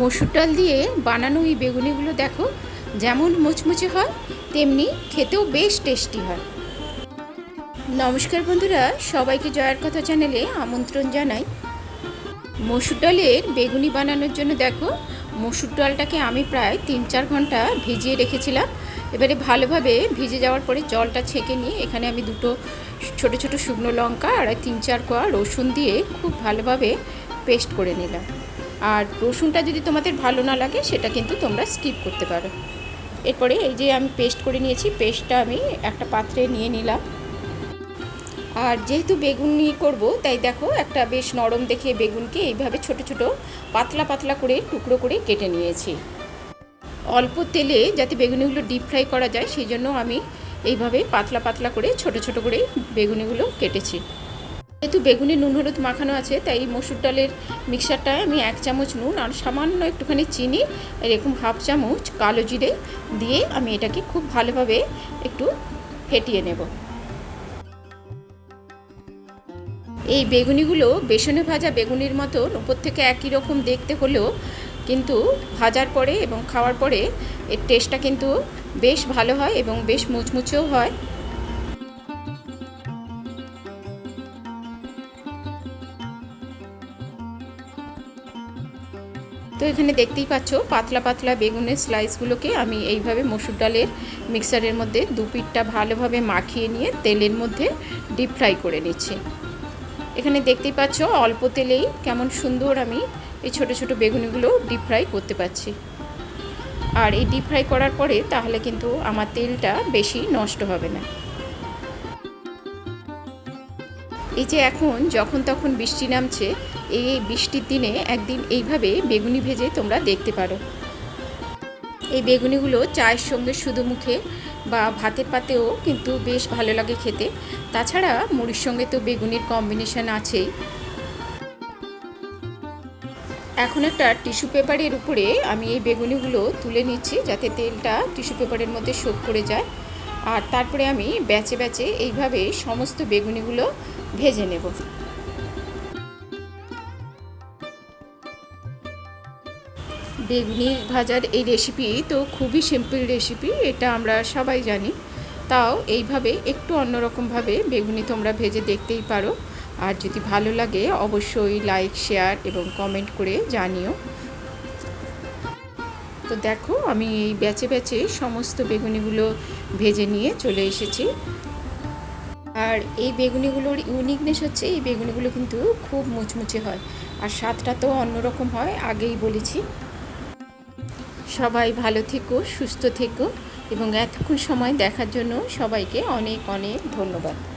মসুর ডাল দিয়ে বানানো এই বেগুনিগুলো দেখো, যেমন মুচমুচে হয়, তেমনি খেতেও বেশ টেস্টি হয়। নমস্কার বন্ধুরা, সবাইকে জয়ার কথা চ্যানেলে আমন্ত্রণ জানাই। মসুর ডালের বেগুনি বানানোর জন্য দেখো, মসুর ডালটাকে আমি প্রায় তিন চার ঘণ্টা ভিজিয়ে রেখেছিলাম। এবারে ভালোভাবে ভিজে যাওয়ার পরে জলটা ছেঁকে নিয়ে এখানে আমি দুটো ছোট ছোট শুকনো লঙ্কা আর তিন চার কোয়া রসুন দিয়ে খুব ভালোভাবে পেস্ট করে নিলাম। আর রসুনটা যদি তোমাদের ভালো না লাগে, সেটা কিন্তু তোমরা স্কিপ করতে পারো। এরপরে এই যে আমি পেস্ট করে নিয়েছি পেস্টটা আমি একটা পাত্রে নিয়ে নিলাম। আর যেহেতু বেগুন বেগুনি করব, তাই দেখো একটা বেশ নরম দেখে বেগুনকে এইভাবে ছোট ছোট পাতলা পাতলা করে, টুকরো করে কেটে নিয়েছি। অল্প তেলে যাতে বেগুনিগুলো ডিপ ফ্রাই করা যায়, সেই জন্য আমি এইভাবে পাতলা পাতলা করে ছোট ছোট করে বেগুনিগুলো কেটেছি। যেহেতু বেগুনি নুন, হলুদ মাখানো আছে, তাই মসুর ডালের মিক্সারটায় আমি এক চামচ নুন আর সামান্য একটুখানি চিনি এরকম হাফ চামচ কালো জিরে দিয়ে আমি এটাকে খুব ভালোভাবে একটু ফেটিয়ে নেব। এই বেগুনিগুলো বেসনে ভাজা বেগুনির মতন উপর থেকে একই রকম দেখতে হলেও কিন্তু ভাজার পরে এবং খাওয়ার পরে এর টেস্টটা কিন্তু বেশ ভালো হয় এবং বেশ মুচমুচেও হয়। তো এখানে দেখতেই পাচ্ছ, পাতলা পাতলা বেগুনের স্লাইসগুলোকে আমি এইভাবে মসুর ডালের মিক্সারের মধ্যে দু পিঠটা ভালোভাবে মাখিয়ে নিয়ে তেলের মধ্যে ডিপ ফ্রাই করে নিচ্ছি। এখানে দেখতেই পাচ্ছ, অল্প তেলেই কেমন সুন্দর আমি এই ছোট ছোট বেগুনিগুলো ডিপ ফ্রাই করতে পারছি। আর এই ডিপ ফ্রাই করার পরে তাহলে কিন্তু আমার তেলটা বেশি নষ্ট হবে না। এই যে এখন যখন তখন বৃষ্টি নামছে, এই বৃষ্টির দিনে একদিন এইভাবে বেগুনি ভেজে তোমরা দেখতে পারো। এই বেগুনিগুলো চায়ের সঙ্গে শুধু মুখে বা ভাতের পাতেও কিন্তু বেশ ভালো লাগে খেতে। তাছাড়া মুড়ির সঙ্গে তো বেগুনির কম্বিনেশন আছেই। এখন একটা টিস্যু পেপারের উপরে আমি এই বেগুনিগুলো তুলে নিচ্ছি যাতে তেলটা টিস্যু পেপারের মধ্যে শোক করে যায়। আর তারপরে আমি ব্যাচে ব্যাচে এইভাবে সমস্ত বেগুনিগুলো ভেজে নেব। বেগুনি ভাজার এই রেসিপি তো খুবই সিম্পল রেসিপি এটা আমরা সবাই জানি। তাও এইভাবে একটু অন্যরকমভাবে বেগুনি তোমরা ভেজে দেখতেই পারো। আর যদি ভালো লাগে অবশ্যই লাইক শেয়ার এবং কমেন্ট করে জানিও। তো দেখো, আমি এই ব্যাচে ব্যাচে সমস্ত বেগুনিগুলো ভেজে নিয়ে চলে এসেছি। আর এই বেগুনিগুলোর ইউনিকনেস হচ্ছে, এই বেগুনিগুলো কিন্তু খুব মুচমুচে হয়। আর স্বাদটা তো অন্যরকম হয়, আগেই বলেছি। সবাই ভালো থেকো, সুস্থ থেকো, এবং এতক্ষণ সময় দেখার জন্য সবাইকে অনেক অনেক ধন্যবাদ।